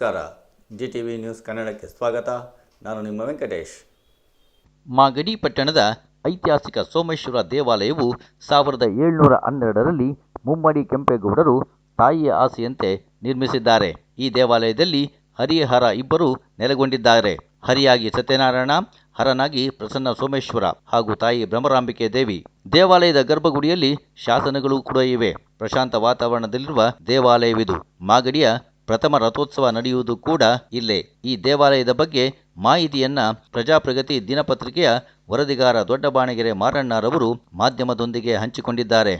ನಮಸ್ಕಾರ. G T V news ಕನ್ನಡಕ್ಕೆ ಸ್ವಾಗತ. ನಾನು ನಿಮ್ಮ ವೆಂಕಟೇಶ್. ಮಾಗಡಿ ಪಟ್ಟಣದ ಐತಿಹಾಸಿಕ ಸೋಮೇಶ್ವರ ದೇವಾಲಯವು ಸಾವಿರದ ಏಳ್ನೂರ ಹನ್ನೆರಡರಲ್ಲಿ ಮುಮ್ಮಡಿ ಕೆಂಪೇಗೌಡರು ತಾಯಿಯ ಆಸೆಯಂತೆ ನಿರ್ಮಿಸಿದ್ದಾರೆ. ಈ ದೇವಾಲಯದಲ್ಲಿ ಹರಿಹರ ಇಬ್ಬರು ನೆಲೆಗೊಂಡಿದ್ದಾರೆ. ಹರಿಯಾಗಿ ಸತ್ಯನಾರಾಯಣ, ಹರನಾಗಿ ಪ್ರಸನ್ನ ಸೋಮೇಶ್ವರ ಹಾಗೂ ತಾಯಿ ಭ್ರಮರಾಂಬಿಕೆ ದೇವಿ. ದೇವಾಲಯದ ಗರ್ಭಗುಡಿಯಲ್ಲಿ ಶಾಸನಗಳು ಕೂಡ ಇವೆ. ಪ್ರಶಾಂತ ವಾತಾವರಣದಲ್ಲಿರುವ ದೇವಾಲಯವಿದು. ಮಾಗಡಿಯ ಪ್ರಥಮ ರಥೋತ್ಸವ ನಡೆಯುವುದು ಕೂಡ ಇಲ್ಲೇ. ಈ ದೇವಾಲಯದ ಬಗ್ಗೆ ಮಾಹಿತಿಯನ್ನ ಪ್ರಜಾಪ್ರಗತಿ ದಿನಪತ್ರಿಕೆಯ ವರದಿಗಾರ ದೊಡ್ಡಬಾಣಗೆರೆ ಮಾರಣ್ಣರವರು ಮಾಧ್ಯಮದೊಂದಿಗೆ ಹಂಚಿಕೊಂಡಿದ್ದಾರೆ.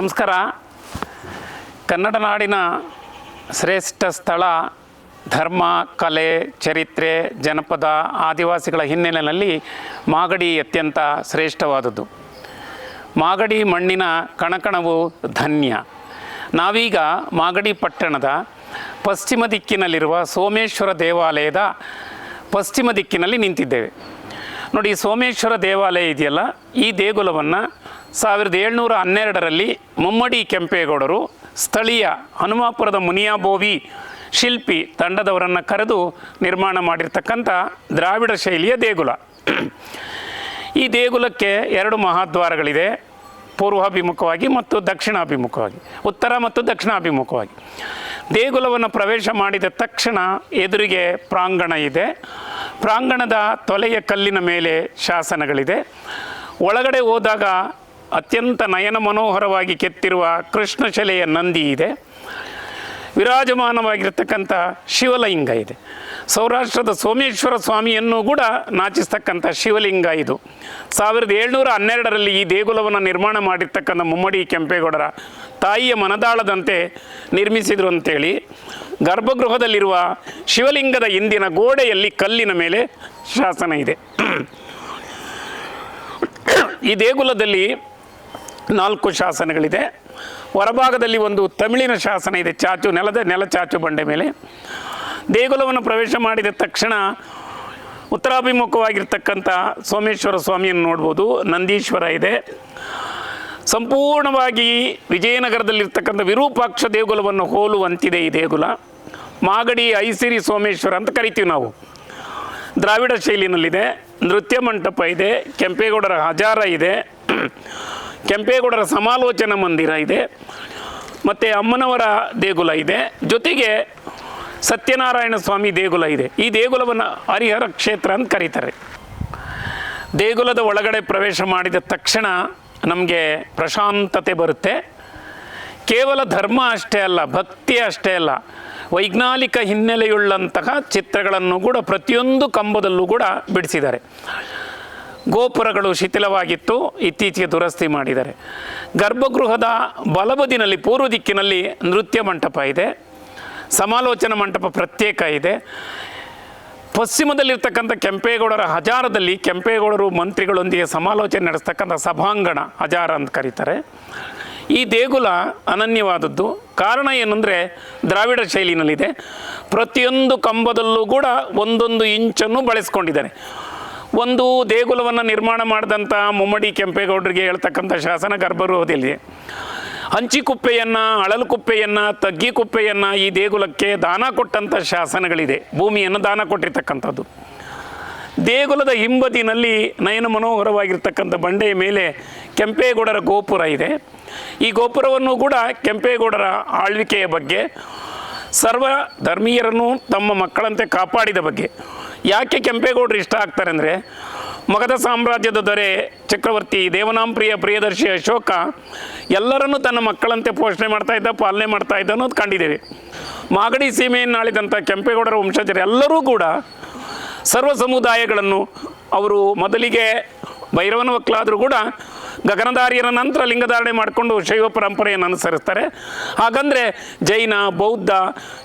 ನಮಸ್ಕಾರ. ಕನ್ನಡ ನಾಡಿನ ಶ್ರೇಷ್ಠ ಸ್ಥಳ, ಧರ್ಮ, ಕಲೆ, ಚರಿತ್ರೆ, ಜನಪದ, ಆದಿವಾಸಿಗಳ ಹಿನ್ನೆಲೆಯಲ್ಲಿ ಮಾಗಡಿ ಅತ್ಯಂತ ಶ್ರೇಷ್ಠವಾದದ್ದು. ಮಾಗಡಿ ಮಣ್ಣಿನ ಕಣಕಣವು ಧನ್ಯ. ನಾವೀಗ ಮಾಗಡಿ ಪಟ್ಟಣದ ಪಶ್ಚಿಮ ದಿಕ್ಕಿನಲ್ಲಿರುವ ಸೋಮೇಶ್ವರ ದೇವಾಲಯದ ಪಶ್ಚಿಮ ದಿಕ್ಕಿನಲ್ಲಿ ನಿಂತಿದ್ದೇವೆ. ನೋಡಿ, ಸೋಮೇಶ್ವರ ದೇವಾಲಯ ಇದೆಯಲ್ಲ? ಈ ದೇಗುಲವನ್ನು ಸಾವಿರದ ಏಳ್ನೂರ ಹನ್ನೆರಡರಲ್ಲಿ ಮುಮ್ಮಡಿ ಕೆಂಪೇಗೌಡರು ಸ್ಥಳೀಯ ಹನುಮಾಪುರದ ಮುನಿಯಾಬೋವಿ ಶಿಲ್ಪಿ ತಂಡದವರನ್ನು ಕರೆದು ನಿರ್ಮಾಣ ಮಾಡಿರ್ತಕ್ಕಂಥ ದ್ರಾವಿಡ ಶೈಲಿಯ ದೇಗುಲ. ಈ ದೇಗುಲಕ್ಕೆ ಎರಡು ಮಹಾದ್ವಾರಗಳಿದೆ. ಪೂರ್ವಾಭಿಮುಖವಾಗಿ ಮತ್ತು ದಕ್ಷಿಣಾಭಿಮುಖವಾಗಿ. ಉತ್ತರ ಮತ್ತು ದಕ್ಷಿಣಾಭಿಮುಖವಾಗಿ. ದೇಗುಲವನ್ನು ಪ್ರವೇಶ ಮಾಡಿದ ತಕ್ಷಣ ಎದುರಿಗೆ ಪ್ರಾಂಗಣ ಇದೆ. ಪ್ರಾಂಗಣದ ತೊಲೆಯ ಕಲ್ಲಿನ ಮೇಲೆ ಶಾಸನಗಳಿದೆ. ಒಳಗಡೆ ಹೋದಾಗ ಅತ್ಯಂತ ನಯನ ಮನೋಹರವಾಗಿ ಕೆತ್ತಿರುವ ಕೃಷ್ಣಶಿಲೆಯ ನಂದಿ ಇದೆ. ವಿರಾಜಮಾನವಾಗಿರ್ತಕ್ಕಂಥ ಶಿವಲಿಂಗ ಇದೆ. ಸೌರಾಷ್ಟ್ರದ ಸೋಮೇಶ್ವರ ಸ್ವಾಮಿಯನ್ನು ಕೂಡ ನಾಚಿಸ್ತಕ್ಕಂಥ ಶಿವಲಿಂಗ ಇದು. ಸಾವಿರದ ಏಳ್ನೂರ ಹನ್ನೆರಡರಲ್ಲಿ ಈ ದೇಗುಲವನ್ನು ನಿರ್ಮಾಣ ಮಾಡಿರ್ತಕ್ಕಂಥ ಮುಮ್ಮಡಿ ಕೆಂಪೇಗೌಡರ ತಾಯಿಯ ಮನದಾಳದಂತೆ ನಿರ್ಮಿಸಿದರು ಅಂತೇಳಿ. ಗರ್ಭಗೃಹದಲ್ಲಿರುವ ಶಿವಲಿಂಗದ ಹಿಂದಿನ ಗೋಡೆಯಲ್ಲಿ ಕಲ್ಲಿನ ಮೇಲೆ ಶಾಸನ ಇದೆ. ಈ ದೇಗುಲದಲ್ಲಿ ನಾಲ್ಕು ಶಾಸನಗಳಿದೆ. ಹೊರಭಾಗದಲ್ಲಿ ಒಂದು ತಮಿಳಿನ ಶಾಸನ ಇದೆ, ಚಾಚು ನೆಲದ ನೆಲ ಚಾಚು ಬಂಡೆ ಮೇಲೆ. ದೇಗುಲವನ್ನು ಪ್ರವೇಶ ಮಾಡಿದ ತಕ್ಷಣ ಉತ್ತರಾಭಿಮುಖವಾಗಿರ್ತಕ್ಕಂಥ ಸೋಮೇಶ್ವರ ಸ್ವಾಮಿಯನ್ನು ನೋಡ್ಬೋದು, ನಂದೀಶ್ವರ ಇದೆ. ಸಂಪೂರ್ಣವಾಗಿ ವಿಜಯನಗರದಲ್ಲಿರ್ತಕ್ಕಂಥ ವಿರೂಪಾಕ್ಷ ದೇಗುಲವನ್ನು ಹೋಲುವಂತಿದೆ ಈ ದೇಗುಲ. ಮಾಗಡಿ, ಐಸಿರಿ, ಸೋಮೇಶ್ವರ ಅಂತ ಕರಿತೀವಿ ನಾವು. ದ್ರಾವಿಡ ಶೈಲಿನಲ್ಲಿದೆ, ನೃತ್ಯ ಮಂಟಪ ಇದೆ, ಕೆಂಪೇಗೌಡರ ಹಜಾರ ಇದೆ. ಕೆಂಪೇಗೌಡರ ಸಮಾಲೋಚನಾ ಮಂದಿರ ಇದೆ, ಮತ್ತು ಅಮ್ಮನವರ ದೇಗುಲ ಇದೆ, ಜೊತೆಗೆ ಸತ್ಯನಾರಾಯಣ ಸ್ವಾಮಿ ದೇಗುಲ ಇದೆ. ಈ ದೇಗುಲವನ್ನು ಹರಿಹರ ಕ್ಷೇತ್ರ ಅಂತ ಕರೀತಾರೆ. ದೇಗುಲದ ಒಳಗಡೆ ಪ್ರವೇಶ ಮಾಡಿದ ತಕ್ಷಣ ನಮಗೆ ಪ್ರಶಾಂತತೆ ಬರುತ್ತೆ. ಕೇವಲ ಧರ್ಮ ಅಷ್ಟೇ ಅಲ್ಲ, ಭಕ್ತಿ ಅಷ್ಟೇ ಅಲ್ಲ, ವೈಜ್ಞಾನಿಕ ಹಿನ್ನೆಲೆಯುಳ್ಳಂತಹ ಚಿತ್ರಗಳನ್ನು ಕೂಡ ಪ್ರತಿಯೊಂದು ಕಂಬದಲ್ಲೂ ಕೂಡ ಬಿಡಿಸಿದ್ದಾರೆ. ಗೋಪುರಗಳು ಶಿಥಿಲವಾಗಿತ್ತು, ಇತ್ತೀಚೆಗೆ ದುರಸ್ತಿ ಮಾಡಿದ್ದಾರೆ. ಗರ್ಭಗೃಹದ ಬಲಬದಿನಲ್ಲಿ ಪೂರ್ವ ದಿಕ್ಕಿನಲ್ಲಿ ನೃತ್ಯ ಮಂಟಪ ಇದೆ. ಸಮಾಲೋಚನಾ ಮಂಟಪ ಪ್ರತ್ಯೇಕ ಇದೆ. ಪಶ್ಚಿಮದಲ್ಲಿರ್ತಕ್ಕಂಥ ಕೆಂಪೇಗೌಡರ ಹಜಾರದಲ್ಲಿ ಕೆಂಪೇಗೌಡರು ಮಂತ್ರಿಗಳೊಂದಿಗೆ ಸಮಾಲೋಚನೆ ನಡೆಸ್ತಕ್ಕಂಥ ಸಭಾಂಗಣ ಹಜಾರ ಅಂತ ಕರೀತಾರೆ. ಈ ದೇಗುಲ ಅನನ್ಯವಾದದ್ದು. ಕಾರಣ ಏನಂದರೆ ದ್ರಾವಿಡ ಶೈಲಿನಲ್ಲಿದೆ. ಪ್ರತಿಯೊಂದು ಕಂಬದಲ್ಲೂ ಕೂಡ ಒಂದೊಂದು ಇಂಚನ್ನು ಬಳಸ್ಕೊಂಡಿದ್ದಾರೆ. ಒಂದು ದೇಗುಲವನ್ನು ನಿರ್ಮಾಣ ಮಾಡಿದಂಥ ಮುಮ್ಮಡಿ ಕೆಂಪೇಗೌಡರಿಗೆ ಹೇಳ್ತಕ್ಕಂಥ ಶಾಸನ ಗರ್ಭಗೃಹದಲ್ಲಿ ಹಂಚಿಕುಪ್ಪೆಯನ್ನು, ಅಳಲುಕುಪ್ಪೆಯನ್ನು, ತಗ್ಗಿಕುಪ್ಪೆಯನ್ನು ಈ ದೇಗುಲಕ್ಕೆ ದಾನ ಕೊಟ್ಟಂಥ ಶಾಸನಗಳಿದೆ. ಭೂಮಿಯನ್ನು ದಾನ ಕೊಟ್ಟಿರ್ತಕ್ಕಂಥದ್ದು. ದೇಗುಲದ ಹಿಂಬದಿನಲ್ಲಿ ನಯನ ಮನೋಹರವಾಗಿರ್ತಕ್ಕಂಥ ಬಂಡೆಯ ಮೇಲೆ ಕೆಂಪೇಗೌಡರ ಗೋಪುರ ಇದೆ. ಈ ಗೋಪುರವನ್ನು ಕೂಡ ಕೆಂಪೇಗೌಡರ ಆಳ್ವಿಕೆಯ ಬಗ್ಗೆ, ಸರ್ವ ಧರ್ಮೀಯರನ್ನು ತಮ್ಮ ಮಕ್ಕಳಂತೆ ಕಾಪಾಡಿದ ಬಗ್ಗೆ ಯಾಕೆ ಕೆಂಪೇಗೌಡರು ಇಷ್ಟ ಆಗ್ತಾರೆ ಅಂದರೆ ಮಗಧ ಸಾಮ್ರಾಜ್ಯದ ದೊರೆ ಚಕ್ರವರ್ತಿ ದೇವನಾಂಪ್ರಿಯ ಪ್ರಿಯದರ್ಶಿ ಅಶೋಕ ಎಲ್ಲರನ್ನೂ ತನ್ನ ಮಕ್ಕಳಂತೆ ಪೋಷಣೆ ಮಾಡ್ತಾ ಇದ್ದ, ಪಾಲನೆ ಮಾಡ್ತಾ ಇದ್ದ ಅನ್ನೋದು ಕಂಡಿದ್ದೇವೆ ಮಾಗಡಿ ಸೀಮೆಯನ್ನು ಆಳಿದಂಥ ಕೆಂಪೇಗೌಡರ ವಂಶಜರೆಲ್ಲರೂ ಕೂಡ ಸರ್ವ ಸಮುದಾಯಗಳನ್ನು ಅವರು ಮೊದಲಿಗೆ ಭೈರವನ ಒಕ್ಕಲಾದರೂ ಕೂಡ ಗಗನಧಾರಿಯರ ನಂತರ ಲಿಂಗಧಾರಣೆ ಮಾಡಿಕೊಂಡು ಶೈವ ಪರಂಪರೆಯನ್ನು ಅನುಸರಿಸ್ತಾರೆ. ಹಾಗಂದರೆ ಜೈನ, ಬೌದ್ಧ,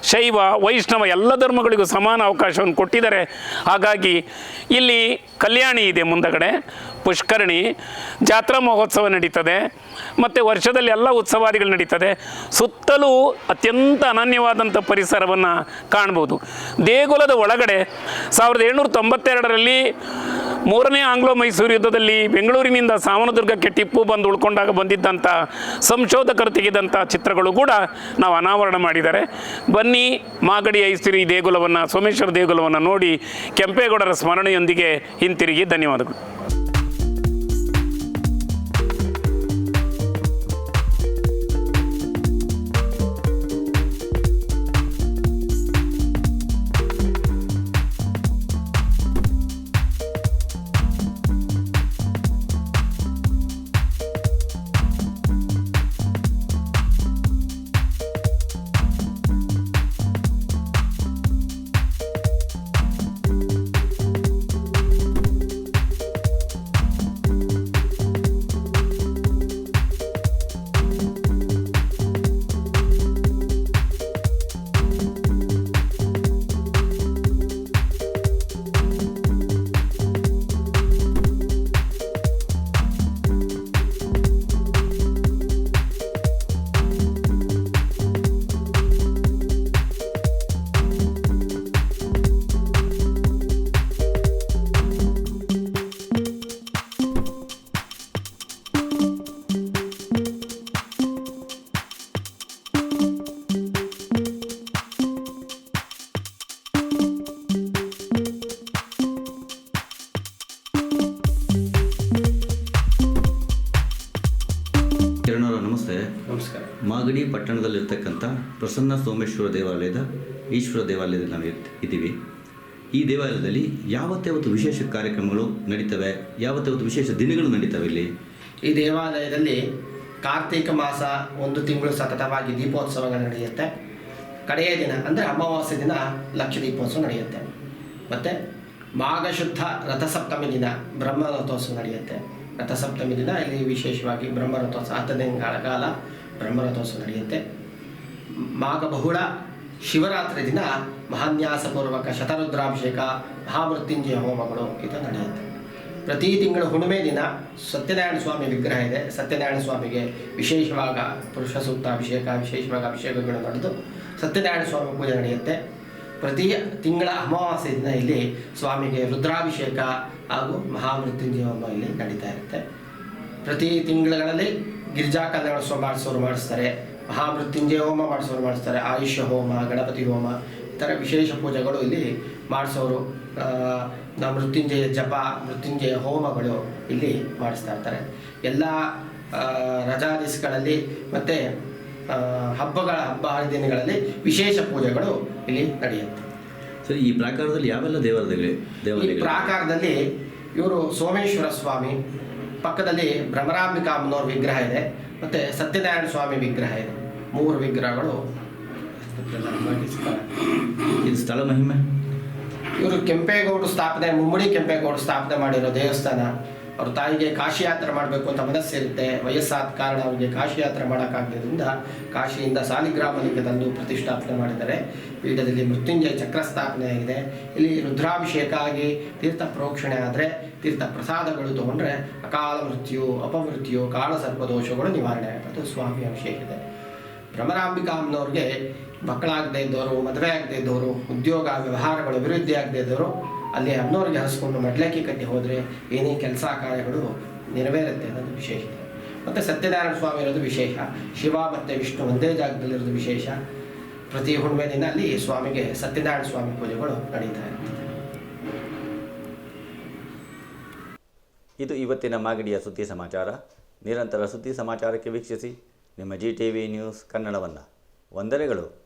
ಶೈವ, ವೈಷ್ಣವ ಎಲ್ಲ ಧರ್ಮಗಳಿಗೂ ಸಮಾನ ಅವಕಾಶವನ್ನು ಕೊಟ್ಟಿದ್ದಾರೆ. ಹಾಗಾಗಿ ಇಲ್ಲಿ ಕಲ್ಯಾಣಿ ಇದೆ ಮುಂದಗಡೆ, ಪುಷ್ಕರಣಿ, ಜಾತ್ರಾ ಮಹೋತ್ಸವ ನಡೀತದೆ, ಮತ್ತು ವರ್ಷದಲ್ಲಿ ಎಲ್ಲ ಉತ್ಸವಾದಿಗಳು ನಡೀತದೆ. ಸುತ್ತಲೂ ಅತ್ಯಂತ ಅನನ್ಯವಾದಂಥ ಪರಿಸರವನ್ನು ಕಾಣ್ಬೋದು. ದೇಗುಲದ ಒಳಗಡೆ ಸಾವಿರದ ಏಳ್ನೂರ ತೊಂಬತ್ತೆರಡರಲ್ಲಿ ಮೂರನೇ ಆಂಗ್ಲೋ ಮೈಸೂರು ಯುದ್ಧದಲ್ಲಿ ಬೆಂಗಳೂರಿನಿಂದ ಸಾವನದುರ್ಗಕ್ಕೆ ಟಿಪ್ಪು ಬಂದು ಉಳ್ಕೊಂಡಾಗ ಬಂದಿದ್ದಂಥ ಸಂಶೋಧಕರು ತೆಗೆದಂಥ ಚಿತ್ರಗಳು ಕೂಡ ನಾವು ಅನಾವರಣ ಮಾಡಿದ್ದಾರೆ. ಬನ್ನಿ ಮಾಗಡಿ ಐಸಿರಿ ದೇಗುಲವನ್ನು, ಸೋಮೇಶ್ವರ ದೇಗುಲವನ್ನು ನೋಡಿ ಕೆಂಪೇಗೌಡರ ಸ್ಮರಣೆಯೊಂದಿಗೆ ಹಿಂತಿರುಗಿ. ಧನ್ಯವಾದಗಳು. ಮಾಗಡಿ ಪಟ್ಟಣದಲ್ಲಿರ್ತಕ್ಕಂಥ ಪ್ರಸನ್ನ ಸೋಮೇಶ್ವರ ದೇವಾಲಯದ ಈಶ್ವರ ದೇವಾಲಯದಲ್ಲಿ ನಾವು ಇದ್ದೀವಿ. ಈ ದೇವಾಲಯದಲ್ಲಿ ಯಾವತ್ತಾವತ್ತು ವಿಶೇಷ ಕಾರ್ಯಕ್ರಮಗಳು ನಡೀತವೆ ಯಾವತ್ತಾವತ್ತು ವಿಶೇಷ ದಿನಗಳು ನಡೀತವೆ ಇಲ್ಲಿ? ಈ ದೇವಾಲಯದಲ್ಲಿ ಕಾರ್ತಿಕ ಮಾಸ ಒಂದು ತಿಂಗಳು ಸತತವಾಗಿ ದೀಪೋತ್ಸವಗಳು ನಡೆಯುತ್ತೆ. ಕಡೆಯ ದಿನ ಅಂದರೆ ಅಮಾವಾಸ್ಯೆ ದಿನ ಲಕ್ಷ ದೀಪೋತ್ಸವ ನಡೆಯುತ್ತೆ. ಮತ್ತು ಮಾಘಶುದ್ಧ ರಥಸಪ್ತಮಿ ದಿನ ಬ್ರಹ್ಮ ರಥೋತ್ಸವ ನಡೆಯುತ್ತೆ. ರಥಸಪ್ತಮಿ ದಿನ ಇಲ್ಲಿ ವಿಶೇಷವಾಗಿ ಬ್ರಹ್ಮ ರಥೋತ್ಸವ ಹತ್ತು ದಿನಗಳ ಕಾಲ ಬ್ರಹ್ಮ ರಥೋತ್ಸವ ನಡೆಯುತ್ತೆ. ಮಾಘ ಬಹುಳ ಶಿವರಾತ್ರಿ ದಿನ ಮಹಾನ್ಯಾಸಪೂರ್ವಕ ಶತರುದ್ರಾಭಿಷೇಕ, ಮಹಾಮೃತ್ಯುಂಜಯ ಹೋಮಗಳು ಇದು ನಡೆಯುತ್ತೆ. ಪ್ರತಿ ತಿಂಗಳು ಹುಣ್ಣಿಮೆ ದಿನ ಸತ್ಯನಾರಾಯಣ ಸ್ವಾಮಿ ವಿಗ್ರಹ ಇದೆ. ಸತ್ಯನಾರಾಯಣ ಸ್ವಾಮಿಗೆ ವಿಶೇಷವಾಗ ಪುರುಷ ಸೂಕ್ತ ಅಭಿಷೇಕ ವಿಶೇಷವಾಗಿ ಅಭಿಷೇಕಗಳು ನಡೆದು ಸತ್ಯನಾರಾಯಣ ಸ್ವಾಮಿ ಪೂಜೆ ನಡೆಯುತ್ತೆ. ಪ್ರತಿ ತಿಂಗಳ ಅಮಾವಾಸ್ಯ ದಿನ ಇಲ್ಲಿ ಸ್ವಾಮಿಗೆ ರುದ್ರಾಭಿಷೇಕ ಹಾಗೂ ಮಹಾಮೃತ್ಯುಂಜಯ ಹೋಮ ಇಲ್ಲಿ ನಡೀತಾ ಇರುತ್ತೆ. ಪ್ರತಿ ತಿಂಗಳುಗಳಲ್ಲಿ ಗಿರಿಜಾ ಕಲ್ಯಾಣ ಸ್ವ ಮಾಡಿಸೋರು ಮಾಡಿಸ್ತಾರೆ. ಮಹಾಮೃತ್ಯುಂಜಯ ಹೋಮ ಮಾಡಿಸೋರು ಮಾಡಿಸ್ತಾರೆ. ಆಯುಷ್ಯ ಹೋಮ ಗಣಪತಿ ಹೋಮ ಈ ಥರ ವಿಶೇಷ ಪೂಜೆಗಳು ಇಲ್ಲಿ ಮಾಡಿಸೋರು. ಮೃತ್ಯುಂಜಯ ಜಪ ಮೃತ್ಯುಂಜಯ ಹೋಮಗಳು ಇಲ್ಲಿ ಮಾಡಿಸ್ತಾ ಇರ್ತಾರೆ. ಎಲ್ಲ ರಜಾ ದಿವಸಗಳಲ್ಲಿ ಮತ್ತು ಹಬ್ಬಗಳ ಹಬ್ಬ ಹರಿದಿನಗಳಲ್ಲಿ ವಿಶೇಷ ಪೂಜೆಗಳು ಇಲ್ಲಿ ನಡೆಯುತ್ತೆ. ಸರಿ ಈ ಪ್ರಾಕಾರದಲ್ಲಿ ಯಾವೆಲ್ಲ ದೇವರದಲ್ಲಿ ಈ ಪ್ರಾಕಾರದಲ್ಲಿ ಇವರು ಸೋಮೇಶ್ವರ ಸ್ವಾಮಿ ಪಕ್ಕದಲ್ಲಿ ಭ್ರಮರಾಂಬಿಕಾ ಅಮ್ಮನವ್ರ ವಿಗ್ರಹ ಇದೆ ಮತ್ತೆ ಸತ್ಯನಾರಾಯಣ ಸ್ವಾಮಿ ವಿಗ್ರಹ ಇದೆ. ಮೂರು ವಿಗ್ರಹಗಳು. ಇದು ಸ್ಥಳ ಮಹಿಮೆ. ಇವರು ಕೆಂಪೇಗೌಡ ಸ್ಥಾಪನೆ ಮುಮ್ಮಡಿ ಕೆಂಪೇಗೌಡ ಸ್ಥಾಪನೆ ಮಾಡಿರೋ ದೇವಸ್ಥಾನ. ಅವ್ರ ತಾಯಿಗೆ ಕಾಶಿ ಯಾತ್ರೆ ಮಾಡಬೇಕು ಅಂತ ಮನಸ್ಸಿರುತ್ತೆ ವಯಸ್ಸಾದ ಕಾರಣ ಅವರಿಗೆ ಕಾಶಿ ಯಾತ್ರೆ ಮಾಡೋಕ್ಕಾಗದ್ರಿಂದ ಕಾಶಿಯಿಂದ ಸಾಲಿಗ್ರಾಮನಿಗೆ ತಂದು ಪ್ರತಿಷ್ಠಾಪನೆ ಮಾಡಿದ್ದಾರೆ. ಪೀಠದಲ್ಲಿ ಮೃತ್ಯುಂಜಯ ಚಕ್ರ ಸ್ಥಾಪನೆ ಆಗಿದೆ. ಇಲ್ಲಿ ರುದ್ರಾಭಿಷೇಕ ಆಗಿ ತೀರ್ಥ ಪ್ರೋಕ್ಷಣೆ ಆದರೆ ತೀರ್ಥ ಪ್ರಸಾದಗಳು ತಗೊಂಡ್ರೆ ಅಕಾಲ ಮೃತ್ಯು, ಅಪಮೃತ್ಯು ಕಾಳಸರ್ಪದೋಷಗಳು ನಿವಾರಣೆ ಆಗುತ್ತೆ ಸ್ವಾಮಿ ಅಭಿಷೇಕ ಇದೆ. ಭ್ರಮರಾಂಬಿಕಾ ಅಮ್ಮನವ್ರಿಗೆ ಮಕ್ಕಳಾಗದೇ ಇದ್ದವರು, ಮದುವೆ ಆಗದೇ ಇದ್ದವರು, ಉದ್ಯೋಗ, ವ್ಯವಹಾರಗಳು ಅಭಿವೃದ್ಧಿ ಆಗದೇ ಇದ್ದವರು, ಅಲ್ಲಿ ಅಮ್ಮನವ್ರಿಗೆ ಹರಿಸ್ಕೊಂಡು ಮಡ್ಲಕ್ಕಿ ಕಟ್ಟಿ ಹೋದರೆ ಏನೇ ಕೆಲಸ ಕಾರ್ಯಗಳು ನೆರವೇರುತ್ತೆ ಅನ್ನೋದು ವಿಶೇಷ. ಮತ್ತು ಸತ್ಯನಾರಾಯಣ ಸ್ವಾಮಿ ಇರೋದು ವಿಶೇಷ. ಶಿವ ಮತ್ತು ವಿಷ್ಣು ಒಂದೇ ಜಾಗದಲ್ಲಿರೋದು ವಿಶೇಷ. ಪ್ರತಿ ಹುಣ್ಣಿಮೆ ದಿನ ಅಲ್ಲಿ ಸ್ವಾಮಿಗೆ ಸತ್ಯನಾರಾಯಣ ಸ್ವಾಮಿ ಪೂಜೆಗಳು ನಡೀತಾ ಇರ್ತದೆ. ಇದು ಇವತ್ತಿನ ಮಾಗಡಿಯ ಸುದ್ದಿ ಸಮಾಚಾರ. ನಿರಂತರ ಸುದ್ದಿ ಸಮಾಚಾರಕ್ಕೆ ವೀಕ್ಷಿಸಿ. ನಿಮ್ಮ ಜಿ ಟಿ ವಿ ನ್ಯೂಸ್ ಕನ್ನಡವನ್ನು. ವಂದನೆಗಳು.